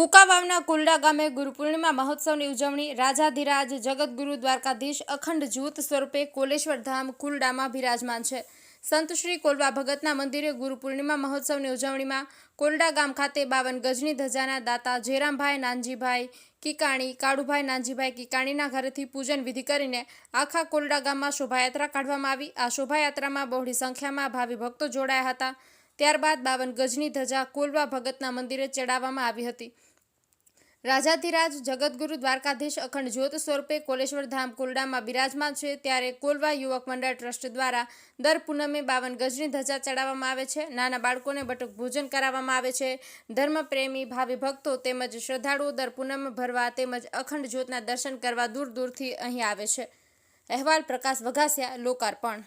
ટૂંકા વાવના કુલડા ગામે ગુરુપૂર્ણિમા મહોત્સવની ઉજવણી રાજાધિરાજ જગતગુરુ દ્વારકાધીશ અખંડ જૂથ સ્વરૂપે કોલેશ્વર ધામ કુલડામાં બિરાજમાન છે. સંત શ્રી કોલવા ભગતના મંદિરે ગુરુપૂર્ણિમા મહોત્સવની ઉજવણીમાં કોલડા ગામ ખાતે બાવન ગજની ધજાના દાતા જેરામભાઈ નાનજીભાઈ કિકાણી, કાળુભાઈ નાનજીભાઈ કિકાણીના ઘરેથી પૂજન વિધિ કરીને આખા કોલડા ગામમાં શોભાયાત્રા કાઢવામાં આવી. આ શોભાયાત્રામાં બહોળી સંખ્યામાં ભાવિ ભક્તો જોડાયા હતા. ત્યારબાદ બાવન ગજની ધજા કોલવા ભગતના મંદિરે ચડાવવામાં આવી હતી. રાજાધિરાજ જગતગુરુ દ્વારકાધીશ અખંડ જ્યોત સ્વરૂપે કોલેશ્વર ધામ કોલડામાં બિરાજમાન છે, ત્યારે કોલવા યુવક મંડળ ટ્રસ્ટ દ્વારા દર પૂનમે બાવન ગજની ધજા ચડાવવામાં આવે છે. નાના બાળકોને બટુક ભોજન કરાવવામાં આવે છે. ધર્મપ્રેમી, ભાવિ ભક્તો તેમજ શ્રદ્ધાળુઓ દર પૂનમે ભરવા તેમજ અખંડ જ્યોતના દર્શન કરવા દૂર દૂરથી અહીં આવે છે. અહેવાલ પ્રકાશ વઘાસિયા, લોકાર્પણ.